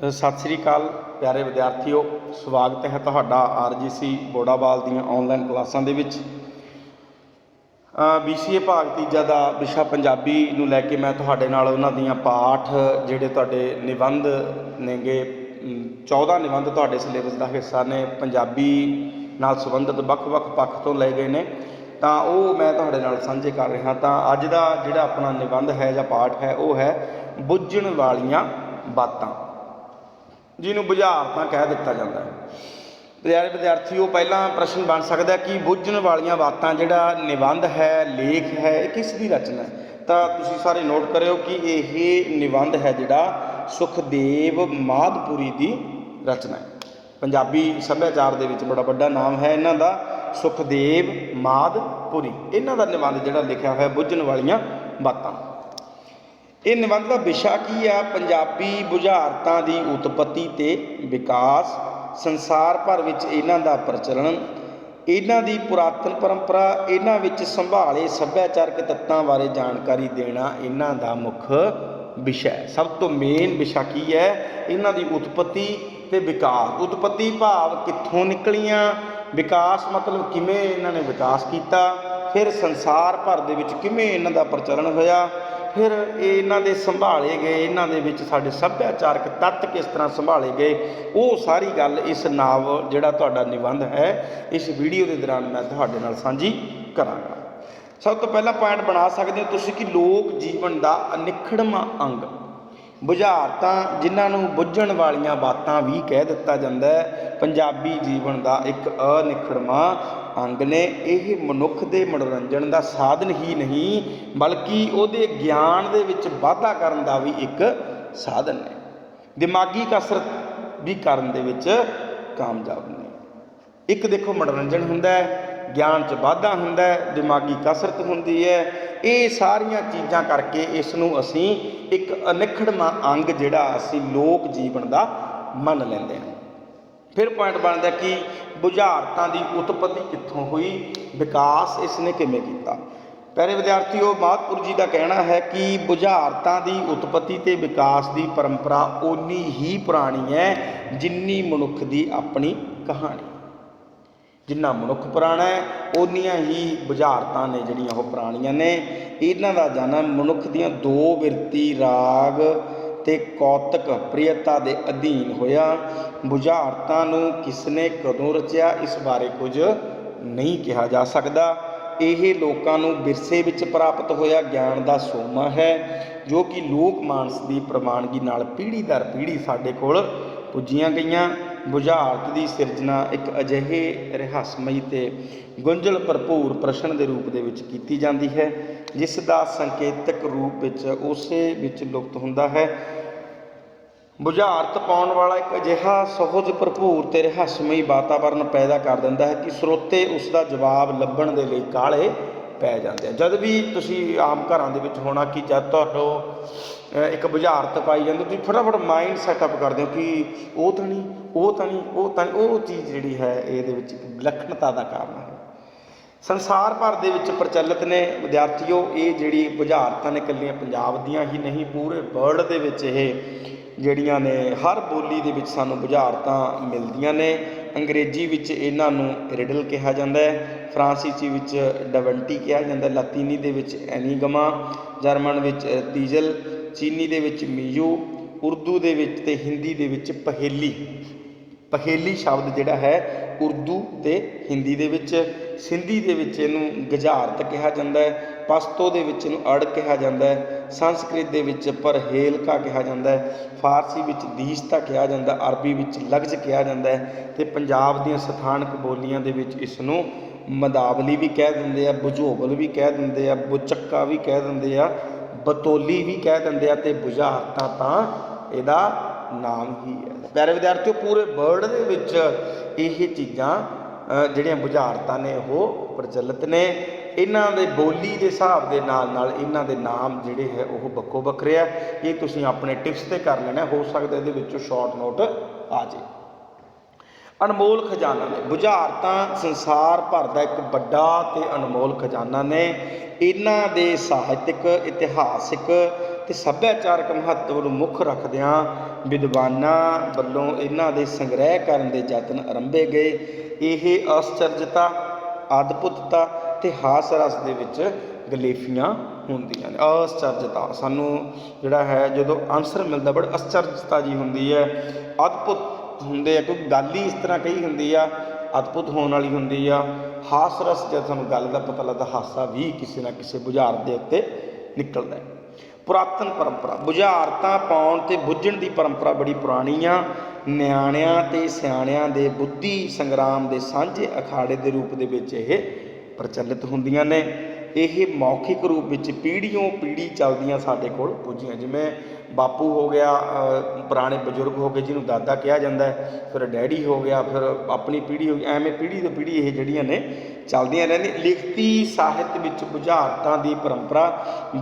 ਸਤਿ ਸ੍ਰੀ ਅਕਾਲ ਪਿਆਰੇ ਵਿਦਿਆਰਥੀਓ ਸਵਾਗਤ ਹੈ ਤੁਹਾਡਾ ਆਰਜੀਸੀ ਬੋੜਾਵਾਲ ਦੀਆਂ ਆਨਲਾਈਨ ਕਲਾਸਾਂ ਦੇ ਵਿੱਚ। ਬੀਸੀਏ ਭਾਗ ਤੀਜਾ ਦਾ ਵਿਸ਼ਾ ਪੰਜਾਬੀ ਨੂੰ ਲੈ ਕੇ ਮੈਂ ਤੁਹਾਡੇ ਨਾਲ ਉਹਨਾਂ ਦੀਆਂ ਪਾਠ ਜਿਹੜੇ ਤੁਹਾਡੇ ਨਿਬੰਧ ਨੇਗੇ ਅਮ, 14 ਨਿਬੰਧ ਤੁਹਾਡੇ ਸਿਲੇਬਸ ਦਾ ਹਿੱਸਾ ਨੇ ਪੰਜਾਬੀ ਨਾਲ ਸੰਬੰਧਿਤ ਵੱਖ-ਵੱਖ ਪੱਖ ਤੋਂ ਲਏ ਗਏ ਨੇ। ਤਾਂ ਉਹ ਮੈਂ ਤੁਹਾਡੇ ਨਾਲ ਸਾਂਝੇ ਕਰ ਰਿਹਾ ਤਾਂ ਅੱਜ ਦਾ ਜਿਹੜਾ ਆਪਣਾ ਨਿਬੰਧ ਹੈ ਜਾਂ ਪਾਠ ਹੈ ਉਹ ਹੈ ਬੁੱਝਣ ਵਾਲੀਆਂ ਬਾਤਾਂ। ਜਿਹਨੂੰ ਬੁਝਾਰਤਾਂ ਕਹਿ ਦਿੱਤਾ ਜਾਂਦਾ ਹੈ। ਪਿਆਰੇ ਵਿਦਿਆਰਥੀਓ ਪਹਿਲਾਂ ਪ੍ਰਸ਼ਨ ਬਣ ਸਕਦਾ ਕਿ ਬੁੱਝਣ ਵਾਲੀਆਂ ਬਾਤਾਂ ਜਿਹੜਾ ਨਿਬੰਧ ਹੈ, ਲੇਖ ਹੈ, ਇਹ ਕਿਸ ਦੀ ਰਚਨਾ ਹੈ? ਤਾਂ ਤੁਸੀਂ ਸਾਰੇ ਨੋਟ ਕਰਿਓ ਕਿ ਇਹ ਨਿਬੰਧ ਹੈ ਜਿਹੜਾ ਸੁਖਦੇਵ ਮਾਧਪੁਰੀ ਦੀ ਰਚਨਾ ਹੈ। ਪੰਜਾਬੀ ਸੱਭਿਆਚਾਰ ਦੇ ਵਿੱਚ ਬੜਾ ਵੱਡਾ ਨਾਮ ਹੈ ਇਹਨਾਂ ਦਾ, ਸੁਖਦੇਵ ਮਾਧਪੁਰੀ। ਇਹਨਾਂ ਦਾ ਨਿਬੰਧ ਜਿਹੜਾ ਲਿਖਿਆ ਹੋਇਆ ਬੁੱਝਣ ਵਾਲੀਆਂ ਬਾਤਾਂ। ਇਹ ਨਿਬੰਧ ਦਾ ਵਿਸ਼ਾ ਕੀ ਆ? ਪੰਜਾਬੀ ਬੁਝਾਰਤਾਂ ਦੀ ਉਤਪਤੀ ਤੇ ਵਿਕਾਸ, ਸੰਸਾਰ ਭਰ ਵਿੱਚ ਇਹਨਾਂ ਦਾ ਪ੍ਰਚਲਨ, ਇਹਨਾਂ ਦੀ ਪੁਰਾਤਨ ਪਰੰਪਰਾ, ਇਹਨਾਂ ਵਿੱਚ ਸੰਭਾਲੇ ਸੱਭਿਆਚਾਰਕ ਤੱਤਾਂ ਬਾਰੇ ਜਾਣਕਾਰੀ ਦੇਣਾ ਇਹਨਾਂ ਦਾ ਮੁੱਖ ਵਿਸ਼ਾ ਹੈ। ਸਭ ਤੋਂ ਮੇਨ ਵਿਸ਼ਾ ਕੀ ਹੈ? ਇਹਨਾਂ ਦੀ ਉਤਪਤੀ ਤੇ ਵਿਕਾਸ। ਉਤਪਤੀ ਭਾਵ ਕਿੱਥੋਂ ਨਿਕਲੀਆਂ? ਵਿਕਾਸ ਮਤਲਬ ਕਿਵੇਂ ਇਹਨਾਂ ਨੇ ਵਿਕਾਸ ਕੀਤਾ? ਫਿਰ ਸੰਸਾਰ ਭਰ ਦੇ ਵਿੱਚ ਕਿਵੇਂ ਇਹਨਾਂ ਦਾ ਪ੍ਰਚਲਨ ਹੋਇਆ? ਫਿਰ ਇਹ ਇਹਨਾਂ ਦੇ ਸੰਭਾਲੇ ਗਏ, ਇਹਨਾਂ ਦੇ ਵਿੱਚ ਸਾਡੇ ਸੱਭਿਆਚਾਰਕ ਤੱਤ ਕਿਸ ਤਰ੍ਹਾਂ ਸੰਭਾਲੇ ਗਏ, ਉਹ ਸਾਰੀ ਗੱਲ ਇਸ ਨਾਵ ਜਿਹੜਾ ਤੁਹਾਡਾ ਨਿਬੰਧ ਹੈ, ਇਸ ਵੀਡੀਓ ਦੇ ਦੌਰਾਨ ਮੈਂ ਤੁਹਾਡੇ ਨਾਲ ਸਾਂਝੀ ਕਰਾਂਗਾ। ਸਭ ਤੋਂ ਪਹਿਲਾਂ ਪੁਆਇੰਟ ਬਣਾ ਸਕਦੇ ਹੋ ਤੁਸੀਂ ਕਿ ਲੋਕ ਜੀਵਨ ਦਾ ਅਨਿਖੜਵਾਂ ਅੰਗ। ਬੁਝਾਰਤਾਂ ਜਿਨ੍ਹਾਂ ਨੂੰ ਬੁੱਝਣ ਵਾਲੀਆਂ ਬਾਤਾਂ ਵੀ ਕਹਿ ਦਿੱਤਾ ਜਾਂਦਾ ਹੈ, ਪੰਜਾਬੀ ਜੀਵਨ ਦਾ ਇੱਕ ਅਨਿਖੜਵਾਂ ਅੰਗ ਨੇ, ਇਹ ਮਨੁੱਖ ਦੇ ਮਨੋਰੰਜਨ ਦਾ ਸਾਧਨ ਹੀ ਨਹੀਂ, ਬਲਕਿ ਉਹਦੇ ਗਿਆਨ ਦੇ ਵਿੱਚ ਵਾਧਾ ਕਰਨ ਦਾ ਵੀ ਇੱਕ ਸਾਧਨ ਹੈ। ਦਿਮਾਗੀ ਕਸਰਤ ਵੀ ਕਰਨ ਦੇ ਵਿੱਚ ਕਾਮਯਾਬ ਨੇ। ਇੱਕ ਦੇਖੋ, ਮਨੋਰੰਜਨ ਹੁੰਦਾ ਹੈ, ਗਿਆਨ 'ਚ ਵਾਧਾ ਹੁੰਦਾ ਹੈ, ਦਿਮਾਗੀ ਕਸਰਤ ਹੁੰਦੀ ਹੈ। ਇਹ ਸਾਰੀਆਂ ਚੀਜ਼ਾਂ ਕਰਕੇ ਇਸ ਨੂੰ ਅਸੀਂ ਇੱਕ ਅਨਿਖੜਵਾਂ ਅੰਗ ਜਿਹੜਾ ਅਸੀਂ ਲੋਕ ਜੀਵਨ ਦਾ ਮੰਨ ਲੈਂਦੇ ਹਾਂ। ਫਿਰ ਪੁਆਇੰਟ ਬਣਦਾ ਕਿ ਬੁਝਾਰਤਾਂ ਦੀ ਉਤਪਤੀ ਕਿੱਥੋਂ ਹੋਈ, ਵਿਕਾਸ ਇਸ ਨੇ ਕਿਵੇਂ ਕੀਤਾ? ਪਿਆਰੇ ਵਿਦਿਆਰਥੀਓ ਮਾਧਪੁਰ ਜੀ ਦਾ ਕਹਿਣਾ ਹੈ ਕਿ ਬੁਝਾਰਤਾਂ ਦੀ ਉਤਪਤੀ ਤੇ ਵਿਕਾਸ ਦੀ ਪਰੰਪਰਾ ਓਨੀ ਹੀ ਪੁਰਾਣੀ ਹੈ ਜਿੰਨੀ ਮਨੁੱਖ ਦੀ ਆਪਣੀ ਕਹਾਣੀ। ਜਿੰਨਾ ਮਨੁੱਖ ਪੁਰਾਣਾ ਹੈ, ਓਨੀਆਂ ਹੀ ਬੁਝਾਰਤਾਂ ਨੇ ਜਿਹੜੀਆਂ ਉਹ ਪੁਰਾਣੀਆਂ ਨੇ। ਇਹਨਾਂ ਦਾ ਜਨਮ ਮਨੁੱਖ ਦੀਆਂ ਦੋ ਵਿਰਤੀ ਰਾਗ ਤੇ ਕੌਤਕ ਪ੍ਰਿਯਤਾ ਦੇ ਅਧੀਨ ਹੋਇਆ। ਬੁਝਾਰਤਾਂ ਨੂੰ ਕਿਸਨੇ ਕਦੋਂ ਰਚਿਆ, ਇਸ ਬਾਰੇ ਕੁਝ ਨਹੀਂ ਕਿਹਾ ਜਾ ਸਕਦਾ। ਇਹ ਲੋਕਾਂ ਨੂੰ ਵਿਰਸੇ ਵਿੱਚ ਪ੍ਰਾਪਤ ਹੋਇਆ ਗਿਆਨ ਦਾ ਸੋਮਾ ਹੈ, ਜੋ ਕਿ ਲੋਕ ਮਾਨਸ ਦੀ ਪ੍ਰਮਾਣਗੀ ਨਾਲ ਪੀੜ੍ਹੀ ਦਰ ਪੀੜ੍ਹੀ ਸਾਡੇ ਕੋਲ ਪੁੱਜੀਆਂ ਗਈਆਂ। ਬੁਝਾਰਤ ਦੀ ਸਿਰਜਣਾ ਇੱਕ ਅਜਿਹੇ ਰਹੱਸਮਈ ਤੇ ਗੁੰਝਲ ਭਰਪੂਰ ਪ੍ਰਸ਼ਨ ਦੇ ਰੂਪ ਦੇ ਵਿੱਚ ਕੀਤੀ ਜਾਂਦੀ ਹੈ, ਜਿਸ ਦਾ ਸੰਕੇਤਕ ਰੂਪ ਵਿੱਚ ਉਸੇ ਵਿੱਚ ਲੁਪਤ ਹੁੰਦਾ ਹੈ। ਬੁਝਾਰਤ ਪਾਉਣ ਵਾਲਾ ਇੱਕ ਅਜਿਹਾ ਸਹੁਜ ਭਰਪੂਰ ਤੇ ਰਹੱਸਮਈ ਵਾਤਾਵਰਣ ਪੈਦਾ ਕਰ ਦਿੰਦਾ ਹੈ ਕਿ ਸਰੋਤੇ ਉਸ ਦਾ ਜਵਾਬ ਲੱਭਣ ਦੇ ਲਈ ਕਾਲੇ ਪੈ ਜਾਂਦੇ ਆ। ਜਦ ਵੀ ਤੁਸੀਂ ਆਮ ਘਰਾਂ ਦੇ ਵਿੱਚ ਹੋਣਾ ਕਿ ਜਦ ਤੁਹਾਨੂੰ ਇੱਕ ਬੁਝਾਰਤ ਪਾਈ ਜਾਂਦੀ, ਤੁਸੀਂ ਫਟਾਫਟ ਮਾਈਂਡ ਸੈਟਅਪ ਕਰਦੇ ਹੋ ਕਿ ਉਹ ਤਾਂ ਨਹੀਂ, ਉਹ ਤਾਂ ਨਹੀਂ, ਉਹ ਤਾਂ ਉਹ ਚੀਜ਼ ਜਿਹੜੀ ਹੈ ਇਹਦੇ ਵਿੱਚ ਵਿਲੱਖਣਤਾ ਦਾ ਕਾਰਨ ਹੈ। ਸੰਸਾਰ ਭਰ ਦੇ ਵਿੱਚ ਪ੍ਰਚਲਿਤ ਨੇ ਵਿਦਿਆਰਥੀਓ, ਇਹ ਜਿਹੜੀ ਬੁਝਾਰਤਾਂ ਨੇ ਇਕੱਲੀਆਂ ਪੰਜਾਬ ਦੀਆਂ ਹੀ ਨਹੀਂ, ਪੂਰੇ ਵਰਲਡ ਦੇ ਵਿੱਚ ਇਹ ਜਿਹੜੀਆਂ ਨੇ, ਹਰ ਬੋਲੀ ਦੇ ਵਿੱਚ ਸਾਨੂੰ ਬੁਝਾਰਤਾਂ ਮਿਲਦੀਆਂ ਨੇ। ਅੰਗਰੇਜ਼ੀ ਵਿੱਚ ਇਹਨਾਂ ਨੂੰ ਰਿਡਲ ਕਿਹਾ ਜਾਂਦਾ ਹੈ, ਫਰਾਂਸੀਸੀ ਵਿੱਚ ਡਵੰਟੀ ਕਿਹਾ ਜਾਂਦਾ ਹੈ, ਲਾਤੀਨੀ ਦੇ ਵਿੱਚ ਐਨੀਗਮਾ, ਜਰਮਨ ਵਿੱਚ ਤੀਜਲ, ਚੀਨੀ ਦੇ ਵਿੱਚ ਮੀਯੂ, ਉਰਦੂ ਦੇ ਵਿੱਚ ਤੇ ਹਿੰਦੀ ਦੇ ਵਿੱਚ ਪਹੇਲੀ। ਪਹੇਲੀ ਸ਼ਬਦ ਜਿਹੜਾ ਹੈ, ਉਰਦੂ ਤੇ ਹਿੰਦੀ ਦੇ ਵਿੱਚ। ਸਿੰਧੀ ਦੇ ਵਿੱਚ ਇਹਨੂੰ ਗਜਾਰਤ ਕਿਹਾ ਜਾਂਦਾ ਹੈ, ਪਸ਼ਤੋ ਦੇ ਵਿੱਚ ਇਹਨੂੰ ਅੜ ਕਿਹਾ ਜਾਂਦਾ ਹੈ, ਸੰਸਕ੍ਰਿਤ ਦੇ ਵਿੱਚ ਪਰਹੇਲਕਾ ਕਿਹਾ ਜਾਂਦਾ ਹੈ, ਫਾਰਸੀ ਵਿੱਚ ਦੀਸਤਾ ਕਿਹਾ ਜਾਂਦਾ, ਅਰਬੀ ਵਿੱਚ ਲਗਜ ਕਿਹਾ ਜਾਂਦਾ ਹੈ ਤੇ ਪੰਜਾਬ ਦੀਆਂ ਸਥਾਨਕ ਬੋਲੀਆਂ ਦੇ ਵਿੱਚ ਇਸ ਨੂੰ ਮਦਾਵਲੀ ਵੀ ਕਹਿ ਦਿੰਦੇ ਆ ਬੁਝੋਬਲ ਵੀ ਕਹਿ ਦਿੰਦੇ ਆ, ਬੁਚੱਕਾ ਵੀ ਕਹਿ ਦਿੰਦੇ ਆ, ਬਤੋਲੀ ਵੀ ਕਹਿ ਦਿੰਦੇ ਆ ਤੇ ਬੁਝਾਰਤਾਂ ਤਾਂ ਇਹਦਾ ਨਾਮ ਹੀ ਹੈ। ਪਿਆਰੇ ਵਿਦਿਆਰਥੀਓ, ਪੂਰੇ ਵਰਲਡ ਦੇ ਵਿੱਚ ਇਹ ਚੀਜ਼ਾਂ ਜਿਹੜੀਆਂ ਬੁਝਾਰਤਾਂ ਨੇ ਉਹ ਪ੍ਰਚਲਿਤ ਨੇ। ਇਹਨਾਂ ਦੇ ਬੋਲੀ ਦੇ ਹਿਸਾਬ ਦੇ ਨਾਲ ਨਾਲ ਇਹਨਾਂ ਦੇ ਨਾਮ ਜਿਹੜੇ ਹੈ ਉਹ ਬੱਕੋ ਬੱਕਰੇ ਆ। ਇਹ ਤੁਸੀਂ ਆਪਣੇ ਟਿਪਸ ਤੇ ਕਰ ਲੈਣਾ, ਹੋ ਸਕਦਾ ਇਹਦੇ ਵਿੱਚੋਂ ਸ਼ਾਰਟ ਨੋਟ ਆ ਜੇ। ਅਨਮੋਲ ਖਜ਼ਾਨਾ ਨੇ, ਬੁਝਾਰਤਾਂ ਸੰਸਾਰ ਭਰ ਦਾ ਇੱਕ ਵੱਡਾ ਤੇ ਅਨਮੋਲ ਖਜ਼ਾਨਾ ਨੇ। ਇਹਨਾਂ ਦੇ ਸਾਹਿਤਿਕ, ਇਤਿਹਾਸਿਕ ਤੇ ਸੱਭਿਆਚਾਰਕ ਮਹੱਤਵ ਨੂੰ ਮੁੱਖ ਰੱਖਦਿਆਂ ਵਿਦਵਾਨਾਂ ਵੱਲੋਂ ਇਹਨਾਂ ਦੇ ਸੰਗ੍ਰਹਿ ਕਰਨ ਦੇ ਯਤਨ ਆਰੰਭੇ ਗਏ। ਇਹ ਅਸਚਰਜਤਾ ਅਦਭੁਤਤਾ ਤੇ ਹਾਸ ਰਸ ਦੇ ਵਿੱਚ ਗਲੇਫੀਆਂ ਹੁੰਦੀਆਂ ਨੇ। ਅਸਚਰਜਤਾ ਸਾਨੂੰ ਜਿਹੜਾ ਹੈ, ਜਦੋਂ ਆਨਸਰ ਮਿਲਦਾ, ਬੜਾ ਅਸਚਰਜਤਾ ਜੀ ਹੁੰਦੀ ਹੈ। ਅਦਭੁਤ ਹੁੰਦੇ ਆ, ਕਿਉਂਕਿ ਗੱਲ ਹੀ ਇਸ ਤਰ੍ਹਾਂ ਕਹੀ ਹੁੰਦੀ ਆ, ਅਦਭੁਤ ਹੋਣ ਵਾਲੀ ਹੁੰਦੀ ਆ। ਹਾਸ ਰਸ ਜਦ ਸਾਨੂੰ ਗੱਲ ਦਾ ਪਤਾ ਲੱਗਦਾ, ਹਾਸਾ ਵੀ ਕਿਸੇ ਨਾ ਕਿਸੇ ਬੁਝਾਰਤ ਦੇ ਉੱਤੇ ਨਿਕਲਦਾ ਹੈ। ਪੁਰਾਤਨ ਪਰੰਪਰਾ। ਬੁਝਾਰਤਾਂ ਪਾਉਣ ਤੇ ਬੁੱਝਣ ਦੀ ਪਰੰਪਰਾ ਬੜੀ ਪੁਰਾਣੀ ਆ। ਨਿਆਣਿਆਂ ਤੇ ਸਿਆਣਿਆਂ ਦੇ ਬੁੱਧੀ ਸੰਗਰਾਮ ਦੇ ਸਾਂਝੇ ਅਖਾੜੇ ਦੇ ਰੂਪ ਦੇ ਵਿੱਚ ਇਹ ਪ੍ਰਚਲਿਤ ਹੁੰਦੀਆਂ ਨੇ। ਇਹ ਮੌਖਿਕ ਰੂਪ ਵਿੱਚ ਪੀੜ੍ਹੀਓਂ ਪੀੜ੍ਹੀ ਚੱਲਦੀਆਂ ਸਾਡੇ ਕੋਲ ਪੁੱਜੀਆਂ। ਜਿਵੇਂ ਬਾਪੂ ਹੋ ਗਿਆ ਪੁਰਾਣੇ ਬਜ਼ੁਰਗ ਹੋ ਗਏ ਜਿਹਨੂੰ ਦਾਦਾ ਕਿਹਾ ਜਾਂਦਾ ਹੈ, ਫਿਰ ਡੈਡੀ ਹੋ ਗਿਆ, ਫਿਰ ਆਪਣੀ ਪੀੜ੍ਹੀ ਹੋ ਗਈ। ਐਵੇਂ ਪੀੜ੍ਹੀ ਤੋਂ ਪੀੜ੍ਹੀ ਇਹ ਜਿਹੜੀਆਂ ਨੇ ਚੱਲਦੀਆਂ ਰਹਿੰਦੀਆਂ। ਲਿਖਤੀ ਸਾਹਿਤ ਵਿੱਚ ਬੁਝਾਰਤਾਂ ਦੀ ਪਰੰਪਰਾ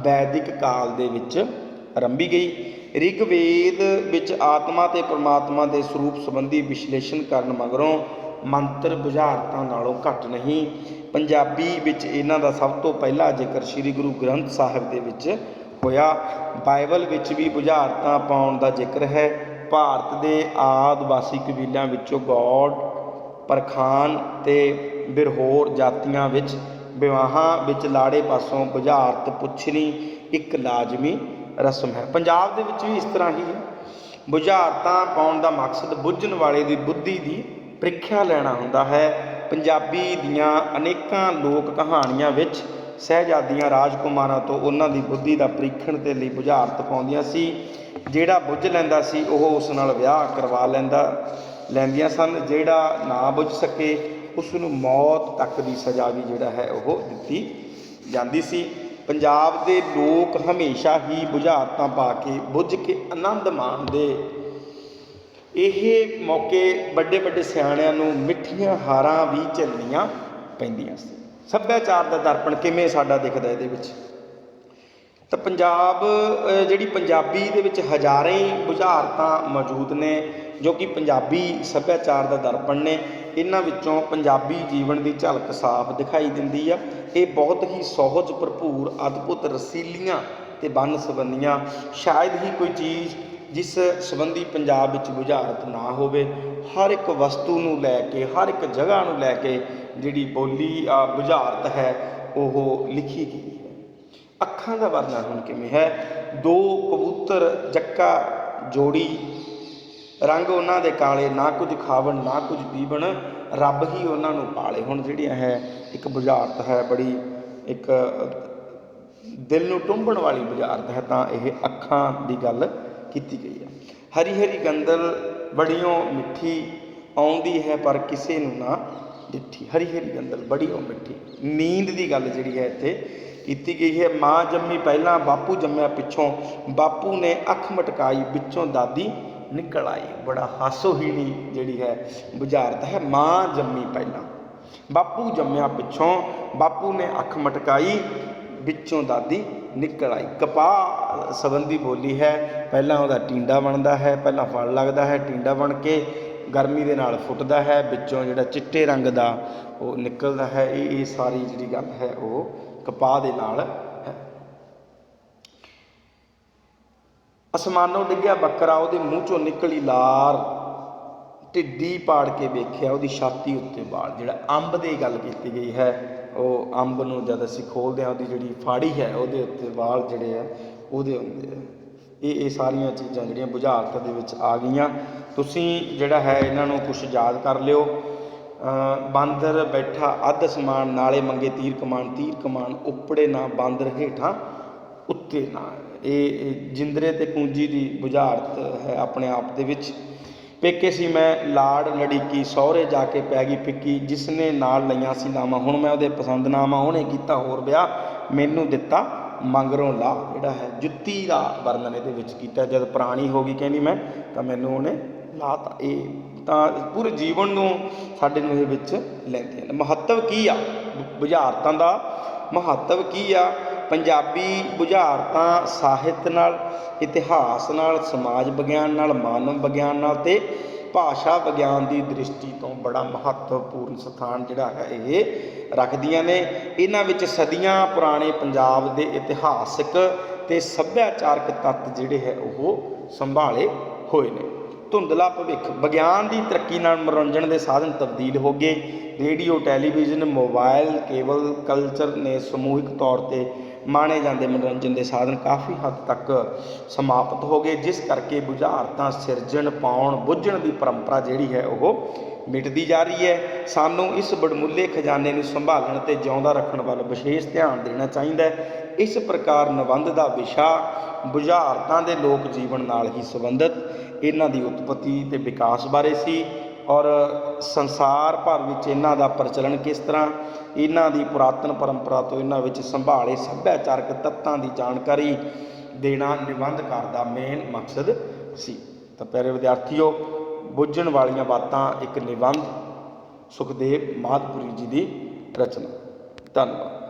ਵੈਦਿਕ ਕਾਲ ਦੇ ਵਿੱਚ ਆਰੰਭੀ ਗਈ। ਰਿਗਵੇਦ ਵਿੱਚ ਆਤਮਾ ਤੇ ਪਰਮਾਤਮਾ ਦੇ ਸਰੂਪ ਸੰਬੰਧੀ ਵਿਸ਼ਲੇਸ਼ਣ ਕਰਨ ਮਗਰੋਂ ਮੰਤਰ ਬੁਝਾਰਤਾਂ ਨਾਲੋਂ ਘੱਟ ਨਹੀਂ ਪੰਜਾਬੀ ਵਿੱਚ ਇਹਨਾਂ ਦਾ ਸਭ ਤੋਂ ਪਹਿਲਾ ਜ਼ਿਕਰ ਸ੍ਰੀ ਗੁਰੂ ਗ੍ਰੰਥ ਸਾਹਿਬ ਦੇ ਵਿੱਚ ਹੋਇਆ। ਬਾਈਬਲ ਵਿੱਚ ਵੀ ਬੁਝਾਰਤਾਂ ਪਾਉਣ ਦਾ ਜ਼ਿਕਰ ਹੈ। ਭਾਰਤ ਦੇ ਆਦਿਵਾਸੀ ਕਬੀਲਿਆਂ ਵਿੱਚੋਂ ਗੌਡ, ਪਰਖਾਨ ਤੇ ਬਿਰਹੋਰ ਜਾਤੀਆਂ ਵਿੱਚ ਵਿਵਾਹਾਂ ਵਿੱਚ ਲਾੜੇ ਪਾਸੋਂ ਬੁਝਾਰਤ ਪੁੱਛਣੀ ਇੱਕ ਲਾਜ਼ਮੀ ਰਸਮ ਹੈ। ਪੰਜਾਬ ਦੇ ਵਿੱਚ ਵੀ ਇਸ ਤਰ੍ਹਾਂ ਹੀ ਹੈ। ਬੁਝਾਰਤਾਂ ਪਾਉਣ ਦਾ ਮਕਸਦ ਬੁੱਝਣ ਵਾਲੇ ਦੀ ਬੁੱਧੀ ਦੀ ਪ੍ਰੀਖਿਆ ਲੈਣਾ ਹੁੰਦਾ ਹੈ। ਪੰਜਾਬੀ ਦੀਆਂ ਅਨੇਕਾਂ ਲੋਕ ਕਹਾਣੀਆਂ ਵਿੱਚ ਸਹਿਜਾਦੀਆਂ ਰਾਜਕੁਮਾਰਾਂ ਤੋਂ ਉਹਨਾਂ ਦੀ ਬੁੱਧੀ ਦਾ ਪ੍ਰੀਖਣ ਦੇ ਲਈ ਬੁਝਾਰਤ ਪਾਉਂਦੀਆਂ ਸੀ। ਜਿਹੜਾ ਬੁੱਝ ਲੈਂਦਾ ਸੀ, ਉਹ ਉਸ ਨਾਲ ਵਿਆਹ ਕਰਵਾ ਲੈਂਦਾ, ਲੈਂਦੀਆਂ ਸਨ। ਜਿਹੜਾ ਨਾ ਬੁੱਝ ਸਕੇ, ਉਸ ਨੂੰ ਮੌਤ ਤੱਕ ਦੀ ਸਜ਼ਾ ਵੀ ਜਿਹੜਾ ਹੈ, ਉਹ ਦਿੱਤੀ ਜਾਂਦੀ ਸੀ। ਪੰਜਾਬ ਦੇ ਲੋਕ ਹਮੇਸ਼ਾ ਹੀ ਬੁਝਾਰਤਾਂ ਪਾ ਕੇ, ਬੁੱਝ ਕੇ ਆਨੰਦ ਮਾਣਦੇ ਇਹ ਮੌਕੇ ਵੱਡੇ ਵੱਡੇ ਸਿਆਣਿਆਂ ਨੂੰ ਮਿੱਠੀਆਂ ਹਾਰਾਂ ਵੀ ਝੱਲਣੀਆਂ ਪੈਂਦੀਆਂ ਸੀ। ਸੱਭਿਆਚਾਰ ਦਾ ਦਰਪਣ ਕਿਵੇਂ ਸਾਡਾ ਦਿਖਦਾ ਇਹਦੇ ਵਿੱਚ? ਤਾਂ ਪੰਜਾਬ ਜਿਹੜੀ ਪੰਜਾਬੀ ਦੇ ਵਿੱਚ ਹਜ਼ਾਰਾਂ ਹੀ ਬੁਝਾਰਤਾਂ ਮੌਜੂਦ ਨੇ, ਜੋ ਕਿ ਪੰਜਾਬੀ ਸੱਭਿਆਚਾਰ ਦਾ ਦਰਪਣ ਨੇ, ਇਹਨਾਂ ਵਿੱਚੋਂ ਪੰਜਾਬੀ ਜੀਵਨ ਦੀ ਝਲਕ ਸਾਫ਼ ਦਿਖਾਈ ਦਿੰਦੀ ਆ। ਇਹ ਬਹੁਤ ਹੀ ਸੋਹਜ, ਭਰਪੂਰ, ਅਦਭੁਤ ਰਸੀਲੀਆਂ ਤੇ ਬੰਨ ਸੰਬੰਧੀਆਂ ਸ਼ਾਇਦ ਹੀ ਕੋਈ ਚੀਜ਼ ਜਿਸ ਸੰਬੰਧੀ ਪੰਜਾਬ ਵਿੱਚ ਬੁਝਾਰਤ ਨਾ ਹੋਵੇ, ਹਰ ਇੱਕ ਵਸਤੂ ਨੂੰ ਲੈ ਕੇ, ਹਰ ਇੱਕ ਜਗ੍ਹਾ ਨੂੰ ਲੈ ਕੇ ਜਿਹੜੀ ਬੋਲੀ, ਆ, ਬੁਝਾਰਤ ਹੈ, ਉਹ ਲਿਖੀ ਗਈ ਹੈ। ਅੱਖਾਂ ਦਾ ਵਰਣਨ ਹੁਣ ਕਿਵੇਂ ਹੈ? ਦੋ ਕਬੂਤਰ, ਜੱਕਾ, ਜੋੜੀ, ਰੰਗ ਉਹਨਾਂ ਦੇ ਕਾਲੇ, ਨਾ ਕੁਝ ਖਾਵਣ, ਨਾ ਕੁਝ ਪੀਵਣ, ਰੱਬ ਹੀ ਉਹਨਾਂ ਨੂੰ ਪਾਲੇ ਹੁਣ ਜਿਹੜੀਆਂ ਹੈ, ਇੱਕ ਬੁਝਾਰਤ ਹੈ, ਬੜੀ ਇੱਕ ਦਿਲ ਨੂੰ ਟੁੰਬਣ ਵਾਲੀ ਬੁਝਾਰਤ ਹੈ, ਤਾਂ ਇਹ ਅੱਖਾਂ ਦੀ ਗੱਲ ਕੀਤੀ ਗਈ ਹੈ। ਹਰੀ ਹਰੀ ਗੰਦਲ ਬੜੀਓ ਮਿੱਠੀ ਆਉਂਦੀ ਹੈ ਪਰ ਕਿਸੇ ਨੂੰ ਨਾ ਦਿੱਠੀ। ਹਰੀ ਹਰੀ ਗੰਦਲ ਬੜੀਓ ਮਿੱਠੀ। ਨੀਂਦ ਦੀ ਗੱਲ ਜਿਹੜੀ ਹੈ ਇੱਥੇ ਕੀਤੀ ਗਈ ਹੈ। ਮਾਂ ਜੰਮੀ ਪਹਿਲਾਂ ਬਾਪੂ ਜੰਮਿਆ ਪਿੱਛੋਂ ਬਾਪੂ ਨੇ ਅੱਖ ਮਟਕਾਈ ਵਿੱਚੋਂ ਦਾਦੀ ਨਿਕਲ ਆਈ। ਬੜਾ ਹਾਸੋਹੀਣੀ ਜਿਹੜੀ ਹੈ ਬੁਝਾਰਤ ਹੈ। ਮਾਂ ਜੰਮੀ ਪਹਿਲਾਂ ਬਾਪੂ ਜੰਮਿਆ ਪਿੱਛੋਂ ਬਾਪੂ ਨੇ ਅੱਖ ਮਟਕਾਈ ਵਿੱਚੋਂ ਦਾਦੀ ਨਿਕਲ ਆਈ। ਕਪਾਹ ਸੰਬੰਧੀ ਬੋਲੀ ਹੈ, ਪਹਿਲਾਂ ਉਹਦਾ ਟੀਂਡਾ ਬਣਦਾ ਹੈ, ਪਹਿਲਾਂ ਫਲ ਲੱਗਦਾ ਹੈ, ਟੀਂਡਾ ਬਣ ਕੇ ਗਰਮੀ ਦੇ ਨਾਲ ਫੁੱਟਦਾ ਹੈ, ਵਿੱਚੋਂ ਜਿਹੜਾ ਚਿੱਟੇ ਰੰਗ ਦਾ ਉਹ ਨਿਕਲਦਾ ਹੈ, ਇਹ ਇਹ ਸਾਰੀ ਜਿਹੜੀ ਗੱਲ ਹੈ ਉਹ ਕਪਾਹ ਦੇ ਨਾਲ ਹੈ। ਅਸਮਾਨੋਂ ਡਿੱਗਿਆ ਬੱਕਰਾ, ਉਹਦੇ ਮੂੰਹ ਚੋਂ ਨਿਕਲੀ ਲਾਰ। ਢਿੱਡੀ ਪਾੜ ਕੇ ਵੇਖਿਆ, ਉਹਦੀ ਛਾਤੀ ਉੱਤੇ ਵਾਲ, ਜਿਹੜਾ ਅੰਬ ਦੀ ਗੱਲ ਕੀਤੀ ਗਈ ਹੈ, ਉਹ ਅੰਬ ਨੂੰ ਜਦ ਅਸੀਂ ਖੋਲਦੇ ਹਾਂ, ਉਹਦੀ ਜਿਹੜੀ ਫਾੜੀ ਹੈ, ਉਹਦੇ ਉੱਤੇ ਵਾਲ ਜਿਹੜੇ ਆ, ਉਹਦੇ ਹੁੰਦੇ ਆ। ਇਹ ਇਹ ਸਾਰੀਆਂ ਚੀਜ਼ਾਂ ਜਿਹੜੀਆਂ ਬੁਝਾਰਤ ਦੇ ਵਿੱਚ ਆ ਗਈਆਂ। ਤੁਸੀਂ ਜਿਹੜਾ ਹੈ, ਇਹਨਾਂ ਨੂੰ ਕੁਝ ਯਾਦ ਕਰ ਲਿਓ। ਬਾਂਦਰ ਬੈਠਾ ਅੱਧ ਸਮਾਨ ਨਾਲੇ ਮੰਗੇ ਤੀਰ ਕਮਾਨ ਤੀਰ ਕਮਾਨ ਉੱਪੜੇ ਨਾ ਬਾਂਦਰ ਹੇਠਾਂ ਉੱਤੇ ਨਾ। ਇਹ ਇਹ ਜਿੰਦਰੇ ਤੇ ਕੁੰਜੀ ਦੀ ਬੁਝਾਰਤ ਹੈ ਆਪਣੇ ਆਪ ਦੇ ਵਿੱਚ। ਪੇਕੇ ਸੀ ਮੈਂ, ਲਾੜ, ਲੜੀਕੀ ਸਹੁਰੇ ਜਾ ਕੇ ਪੈ ਗਈ ਪਿੱਕੀ ਜਿਸਨੇ ਨਾਲ ਲਈਆਂ ਸੀ ਲਾਵਾਂ। ਹੁਣ ਮੈਂ ਉਹਦੇ ਪਸੰਦ ਨਾਵਾਂ ਉਹਨੇ ਕੀਤਾ ਹੋਰ ਵਿਆਹ, ਮੈਨੂੰ ਦਿੱਤਾ ਮੰਗਰੋਂ ਲਾ, ਜਿਹੜਾ ਹੈ ਜੁੱਤੀ ਦਾ ਵਰਣਨ ਇਹਦੇ ਵਿੱਚ ਕੀਤਾ। ਜਦ ਪੁਰਾਣੀ ਹੋ ਗਈ ਕਹਿੰਦੀ ਮੈਂ, ਤਾਂ ਮੈਨੂੰ ਉਹਨੇ ਲਾਤਾ। ਇਹ ਤਾਂ ਪੂਰੇ ਜੀਵਨ ਨੂੰ ਸਾਡੇ ਨੂੰ ਇਹ ਵਿੱਚ ਲੈਂਦੇ ਨੇ ਮਹੱਤਵ ਕੀ ਆ? ਬੁਝਾਰਤਾਂ ਦਾ ਮਹੱਤਵ ਕੀ ਆ? ਪੰਜਾਬੀ ਬੁਝਾਰਤਾਂ, ਸਾਹਿਤ ਨਾਲ, ਇਤਿਹਾਸ ਨਾਲ, ਸਮਾਜ ਵਿਗਿਆਨ ਨਾਲ, ਮਾਨਵ ਵਿਗਿਆਨ ਨਾਲ ਤੇ ਭਾਸ਼ਾ ਵਿਗਿਆਨ ਦੀ ਦ੍ਰਿਸ਼ਟੀ ਤੋਂ ਬੜਾ ਮਹੱਤਵਪੂਰਨ ਸਥਾਨ ਜਿਹੜਾ ਹੈ ਇਹ ਰੱਖਦੀਆਂ ਨੇ। ਇਹਨਾਂ ਵਿੱਚ ਸਦੀਆਂ ਪੁਰਾਣੇ ਪੰਜਾਬ ਦੇ ਇਤਿਹਾਸਕ ਤੇ ਸੱਭਿਆਚਾਰਕ ਤੱਤ ਜਿਹੜੇ ਹੈ ਉਹ ਸੰਭਾਲੇ ਹੋਏ ਨੇ। ਧੁੰਦਲਾ ਭਵਿੱਖ, ਵਿਗਿਆਨ ਦੀ ਤਰੱਕੀ ਨਾਲ ਮਨੋਰੰਜਨ ਦੇ ਸਾਧਨ ਤਬਦੀਲ ਹੋ ਗਏ। Radio, television mobile cable culture ਨੇ ਸਮੂਹਿਕ ਤੌਰ ਤੇ ਮਾਣੇ ਜਾਂਦੇ ਮਨੋਰੰਜਨ ਦੇ ਸਾਧਨ ਕਾਫੀ ਹੱਦ ਤੱਕ ਸਮਾਪਤ ਹੋ ਗਏ, ਜਿਸ ਕਰਕੇ ਬੁਝਾਰਤਾਂ ਸਿਰਜਣ, ਪਾਉਣ, ਬੁੱਝਣ ਦੀ ਪਰੰਪਰਾ ਜਿਹੜੀ ਹੈ ਉਹ ਮਿਟਦੀ ਜਾ ਰਹੀ ਹੈ। ਸਾਨੂੰ ਇਸ ਬੜਮੁੱਲੇ ਖਜ਼ਾਨੇ ਨੂੰ ਸੰਭਾਲਣ ਤੇ ਜਿਉਂਦਾ ਰੱਖਣ ਵੱਲ ਵਿਸ਼ੇਸ਼ ਧਿਆਨ ਦੇਣਾ ਚਾਹੀਦਾ ਹੈ। ਇਸ ਪ੍ਰਕਾਰ ਨਿਬੰਧ ਦਾ ਵਿਸ਼ਾ ਬੁਝਾਰਤਾਂ ਦੇ ਲੋਕ ਜੀਵਨ ਨਾਲ ਹੀ ਸੰਬੰਧਿਤ। ਇਹਨਾਂ ਦੀ ਉਤਪਤੀ ਤੇ ਵਿਕਾਸ ਬਾਰੇ ਸੀ। ਔਰ ਸੰਸਾਰ ਭਰ ਵਿੱਚ ਇਹਨਾਂ ਦਾ ਪ੍ਰਚਲਨ ਕਿਸ ਤਰ੍ਹਾਂ? ਇਹਨਾਂ ਦੀ ਪੁਰਾਤਨ ਪਰੰਪਰਾ ਤੋਂ ਇਹਨਾਂ ਵਿੱਚ ਸੰਭਾਲੇ ਸੱਭਿਆਚਾਰਕ ਤੱਤਾਂ ਦੀ ਜਾਣਕਾਰੀ ਦੇਣਾ ਨਿਬੰਧਕਾਰ ਦਾ ਮੇਨ ਮਕਸਦ ਸੀ। ਤਾਂ ਪਿਆਰੇ ਵਿਦਿਆਰਥੀਓ, ਬੁੱਝਣ ਵਾਲੀਆਂ ਬਾਤਾਂ ਇੱਕ ਨਿਬੰਧ ਸੁਖਦੇਵ ਮਾਧਪੁਰੀ ਜੀ ਦੀ ਰਚਨਾ। ਧੰਨਵਾਦ।